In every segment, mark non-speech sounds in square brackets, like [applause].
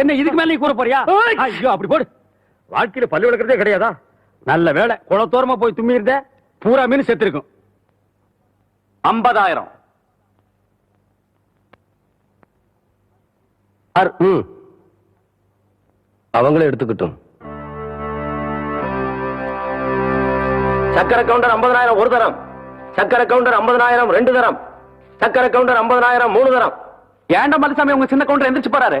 என்ன இதுக்கு மேல நீ கூற போறியா? ஐயோ அப்படி போடு. வாழ்க்கையில பல்லு விளக்குறதே கிடையாதா? நல்ல வேலை குளத்தோரமா போய் தும்மி இருந்த பூரா மீன் செத்து இருக்கும் ஐம்பதாயிரம். அவங்களே எடுத்துக்கிட்டும். சக்கர கவுண்டர் ஐம்பதனாயிரம் ஒரு தரம். சக்கர கவுண்டர் ஐம்பதனாயிரம் ரெண்டு தரம். சக்கர கவுண்டர் ஐம்பதனாயிரம் மூணு தரம். ஏன்டா மதுசாமி உங்க சின்ன கவுண்டர் எந்திரிச்சு போறாரு?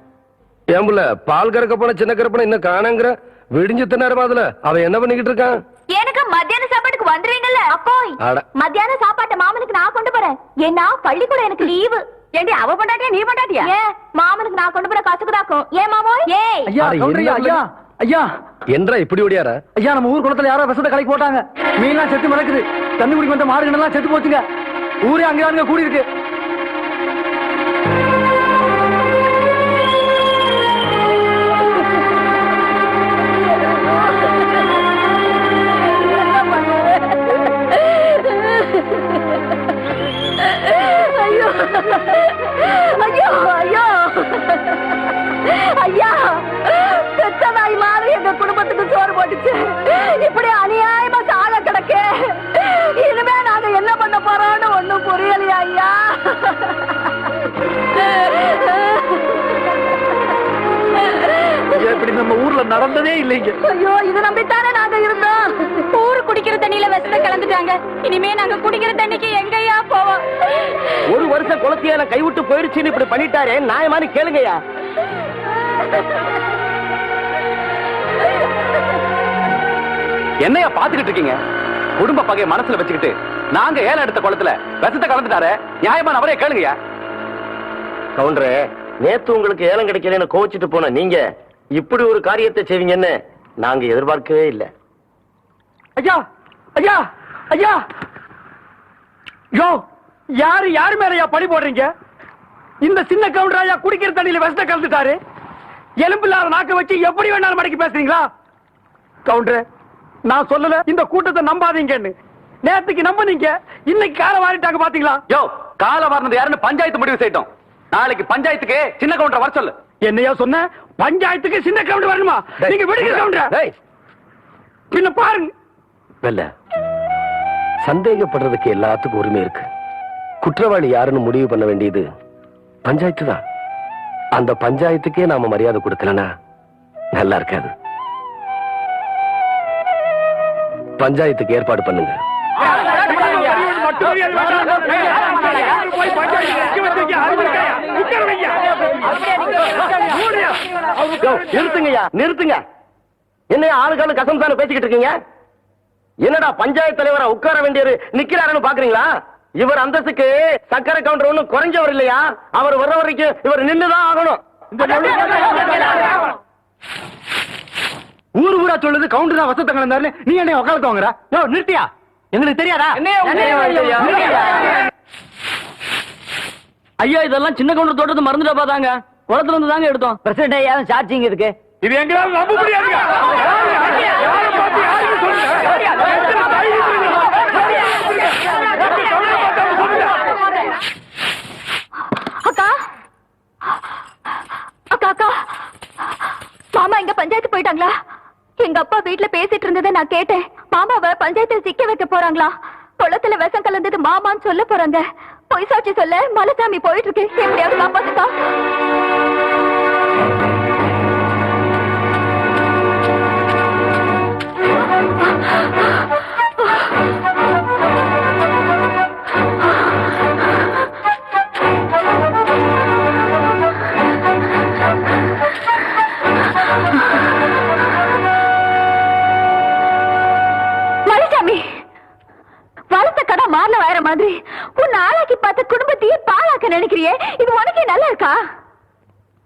ஏன் புள்ள பால் கறக்க போன சின்ன கருப்பனை இன்னும் காணங்கிற விடிஞ்சு நேரமா அதுல அவன் என்ன பண்ணிக்கிட்டு இருக்கான் எனக்கு மத்தியான சாப்பாட்டுக்கு வந்துருவீங்கல்ல அப்போய் அட. மத்தியான சாப்பாட்டை மாமனுக்கு நான் கொண்டு போறேன். ஏன்னா பள்ளிக்கூடம் எனக்கு லீவு. ஏண்டி அவ பொண்டாட்டியா நீ பொண்டாட்டியா? ஏன் மாமனுக்கு நான் கொண்டு போற கசுக்குதாக்கும் ஏன் மாமோய்? ஏய் ஐயா ஐயா ஐயா. என்றா இப்படி ஓடியார? ஐயா நம்ம ஊர் குளத்துல யாரோ விஷத்தை கலைக்கு போட்டாங்க. மீன்லாம் செத்து மிதக்குது. தண்ணி குடிக்க வந்த மாடுகள் எல்லாம் செத்து போச்சுங்க. ஊரே அங்க அங்க கூடி இருக்கு ஐயோ ஐயோ ஐயோ நாய் மாதிரி எங்க குடும்பத்துக்கு சோறு போட்டுச்சு இப்படி அநியாயமா சாக கிடக்கு இனிமே நாங்க என்ன பண்ண போறோம்னு ஒண்ணும் புரியலையா ஐயா இப்படி நம்ம ஊர்ல நடந்ததே இல்லைங்க ஐயோ இது நம்பித்தானே நாங்க இருந்தோம் குடிக்கிற தண்ணியில விஷத்தை கலந்துட்டாங்க. இனிமே நாங்க குடிக்கிற தண்ணிக்கு எங்கயா போவோம். ஒரு வருஷம் குளத்தியால கைவிட்டு போயிருச்சுன்னு இப்படி பண்ணிட்டாரே நியாயமானு கேளுங்கய்யா. என்னையா பாத்துக்கிட்டு இருக்கீங்க? குடும்ப பகைய மனசுல வச்சுக்கிட்டு நாங்க ஏலம் எடுத்த குளத்துல விஷத்தை கலந்துட்டாரு நியாயமான அவரே கேளுங்கய்யா. கவுண்டரே நேத்து உங்களுக்கு ஏலம் கிடைக்கலன்னு கோச்சிட்டு போன நீங்க இப்படி ஒரு காரியத்தை செய்வீங்கன்னு நாங்க எதிர்பார்க்கவே இல்லை. ஐயா ஐயா ஐயா. யோ யாரு யாரு மேலயா பழி போடுறீங்க? இந்த சின்ன கவுண்டர் ஐயா குடிக்கிற தண்ணியில விஷத்தை கலந்துட்டாரு. எலும்பு இல்லாத நாக்க வச்சு எப்படி வேணாலும் மடக்கி பேசுறீங்களா? கவுண்டர் நான் சொல்லல இந்த கூட்டத்தை நம்பாதீங்கன்னு. நேத்துக்கு நம்புனீங்க இன்னைக்கு கால வாரிட்டாங்க பாத்தீங்களா? யோ கால வாரினது யாருன்னு பஞ்சாயத்து முடிவு செய்யட்டும். நாளைக்கு பஞ்சாயத்துக்கு சின்ன கவுண்டர் வர சொல்லு. என்னையா சொன்ன? பஞ்சாயத்துக்கு சின்ன கவுண்டர் வரணுமா? நீங்க விடுங்க கவுண்டர். பின்ன பாருங்க. வெல்ல. சந்தேகப்படுறதுக்கு எல்லாத்துக்கும் உரிமை இருக்கு. குற்றவாளி யாருன்னு முடிவு பண்ண வேண்டியது பஞ்சாயத்து தான். அந்த பஞ்சாயத்துக்கே நாம மரியாதை கொடுக்கலனா நல்லா இருக்காது. பஞ்சாயத்துக்கு ஏற்பாடு பண்ணுங்க. நிறுத்துங்கய்யா. நிறுத்துங்க. என்னையா ஆளுக்கானு கசம் தானே பேசிக்கிட்டு இருக்கீங்க? என்னடா பஞ்சாயத்து தலைவரா உட்கார வேண்டியவர் நிக்கிறாருன்னு பாக்குறீங்களா இவர் அந்தஸ்துக்கு சக்கரை கவுண்டர் ஒண்ணும் குறைஞ்சவர் இல்லையா அவர் வர்ற வரைக்கும் இவர் நின்னுதான் ஆகணும் ஊரு ஊரா சொல்லுது கவுண்டர் தான் வசத்த கலந்தாரு நீ என்ன உட்காந்து வாங்குற யோ நிறுத்தியா எங்களுக்கு தெரியாதா ஐயா இதெல்லாம் சின்ன கவுண்டர் தோட்டத்தை மறந்துட்டா பாத்தாங்க குளத்துல இருந்து தாங்க எடுத்தோம் பிரசிடண்ட் ஐயா சார்ஜிங் இருக்கு இது எங்களால நம்ப முடியாதுங்க அக்கா. அக்கா அக்கா. மாமா எங்க பஞ்சாயத்து போயிட்டாங்களா? எங்க அப்பா வீட்ல பேசிட்டு இருந்ததை நான் கேட்டேன். மாமாவை பஞ்சாயத்துல சிக்க வைக்க போறாங்களா? குளத்துல விஷம் கலந்தது மாமான்னு சொல்ல போறாங்க. பொய் சாட்சி சொல்ல மலைசாமி போயிட்டு இருக்கு. எப்படியாவது காப்பாத்துக்கா. மாதிரி உன் ஆளாக்கி பார்த்த குடும்பத்தையே பாழாக்க நினைக்கிறியே? இது உனக்கே நல்லா இருக்கா?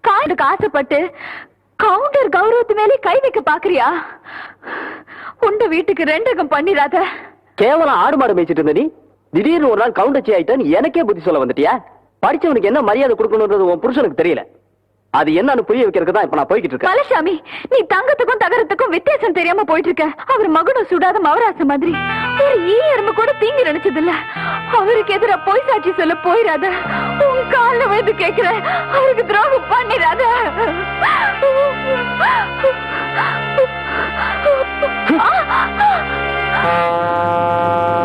காடுக்கு ஆசைப்பட்டு கவுண்டர் கௌரவத்து மேலே கை வைக்க பாக்குறியா? உண்ட வீட்டுக்கு ரெண்டகம் பண்ணிராத. கேவலம் ஆடு மாடு மேய்ச்சிட்டு இருந்த நீ? திடீர்னு ஒரு நாள் கவுண்டச்சி ஆயிட்டான்னு எனக்கே புத்தி சொல்ல வந்துட்டியா? படிச்சவனுக்கு என்ன மரியாதை கொடுக்கணும்ன்றது உன் புருஷனுக்கு தெரியல. அது என்னன்னு புரிய வைக்கிறதுக்கு தான் இப்ப நான் போய்கிட்டு இருக்கேன். மலைசாமி நீ தங்கத்துக்கும் தகரத்துக்கும் வித்தியாசம் தெரியாம போயிட்டு இருக்க அவர் மகுடம் சுடாத மவராச மாதிரி. ஒரு ஈ எறும்பு கூட தீங்கு நினைச்சது இல்ல அவருக்கு எதிரா போய் சாட்சி சொல்ல போயிடாத உன் கால்ல வந்து கேக்குற அவருக்கு துரோகம் பண்ணிடாத. [laughs] எல்லாரும்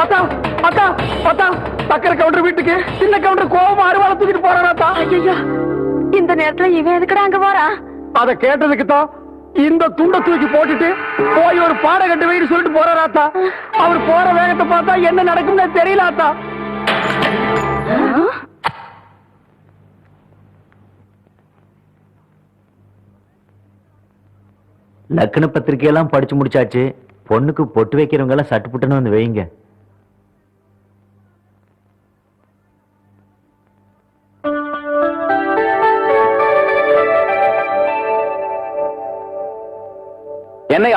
அத்தா அத்தா அத்தா சக்கரை கவுண்டர் வீட்டுக்கு சின்ன கவுண்டர் கோவமா அருவாளை தூக்கிட்டு அத்தா ஐயோ இந்த நேரத்துல இவன் எதுக்குடா அங்க போறா? அத கேட்டதுக்கு தான் இந்த துண்டை தூக்கி போட்டுட்டு போய் ஒரு பாட கட்டு வைன்னு சொல்லிட்டு போறாராத்தா அவர் போற வேகத்தை பார்த்தா என்ன நடக்கும்னு தெரியல ஆத்தா லக்ன பத்திரிக்கையெல்லாம் படிச்சு முடிச்சாச்சு. பொண்ணுக்கு பொட்டு வைக்கிறவங்க எல்லாம் சட்டு புட்டுன்னு வந்து வைங்க.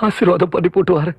ஆசீர்வாதம் பண்ணி போட்டு வரேன்.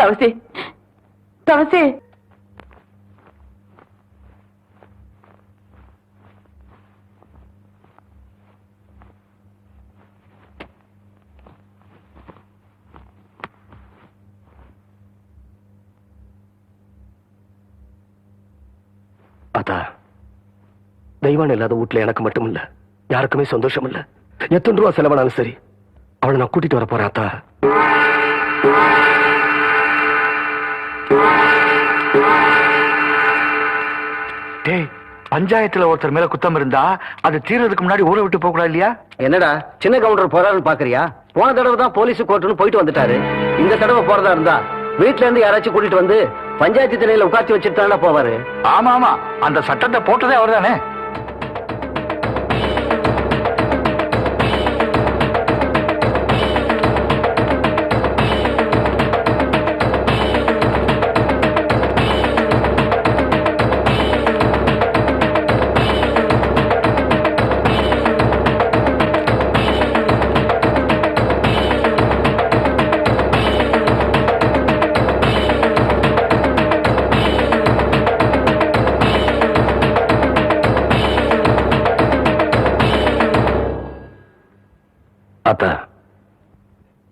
தவசி. தவசி. அத்தா தெய்வான் இல்லாத வீட்டுல எனக்கு மட்டும் இல்ல யாருக்குமே சந்தோஷம் இல்ல எத்தனை ரூபா செலவானாலும் சரி. அவளை நான் கூட்டிட்டு வர போறேன் அத்தா. டேய் பஞ்சாயத்துல ஒருத்தர் மேல குத்தம் இருந்தா அது தீர்றதுக்கு முன்னாடி ஊரை விட்டு போக கூடாது இல்லையா? என்னடா சின்ன கவுண்டர் போறாருன்னு பாக்குறியா? போன தடவை தான் போலீஸ் கோர்ட்டுன்னு போயிட்டு வந்துட்டாரு. இந்த தடவை போறதா இருந்தா வீட்ல இருந்து யாராச்சும் கூட்டிட்டு வந்து பஞ்சாயத்து திணையில உட்காந்து வச்சுட்டு தானே போவாரு. ஆமா ஆமா. அந்த சட்டத்தை போட்டதே அவர்தானே? அத்த